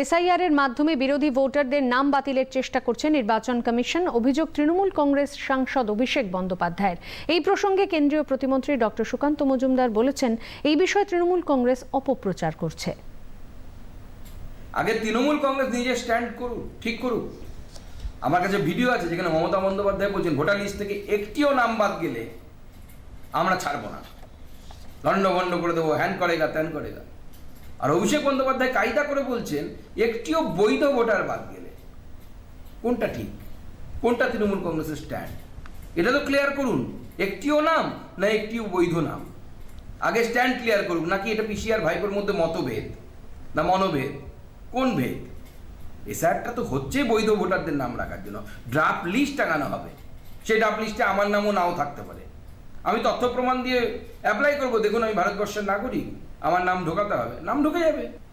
SIR এর মাধ্যমে বিরোধী ভোটারদের নাম বাতিলের চেষ্টা করছে নির্বাচন কমিশন, অভিযোগ তৃণমূল কংগ্রেস সাংসদ অভিষেক বন্দ্যোপাধ্যায়ের। এই প্রসঙ্গে কেন্দ্রীয় প্রতিমন্ত্রী ডক্টর সুকান্ত মজুমদার বলেছেন, এই বিষয়ে তৃণমূল কংগ্রেস অপপ্রচার করছে। আগে তৃণমূল কংগ্রেস নিজে স্ট্যান্ড করুক, ঠিক করুক। আমার কাছে ভিডিও আছে যেখানে মমতা বন্দ্যোপাধ্যায় বলছেন, ভোটার লিস্ট থেকে একটিও নাম বাদ গেলে আমরা ছাড়বো না। দণ্ড করে দেবো, হ্যান করেগা, ত্যান করেগা। আর অভিষেক বন্দ্যোপাধ্যায় কায়দা করে বলছেন, একটিও বৈধ ভোটার বাদ গেলে, কোনটা ঠিক? কোনটা তৃণমূল কংগ্রেসের স্ট্যান্ড এটা তো ক্লিয়ার করুন, একটিও নাম না একটিও বৈধ নাম? আগে স্ট্যান্ড ক্লিয়ার করুন নাকি এটা পিসিআর ভাইপোর মধ্যে মতভেদ না মনোভেদ? কোন ভেদ? এসআরটা তো হচ্ছে বৈধ ভোটারদের নাম রাখার জন্য। ড্রাফট লিস্ট টাঙানো হবে। সেই ড্রাফট লিস্টে আমার নামও নাও থাকতে পারে। আমি তথ্য প্রমাণ দিয়ে অ্যাপ্লাই করব। দেখুন, আমি ভারতবর্ষের নাগরিক। আমার নাম ঢোকাতে হবে। নাম ঢুকে যাবে।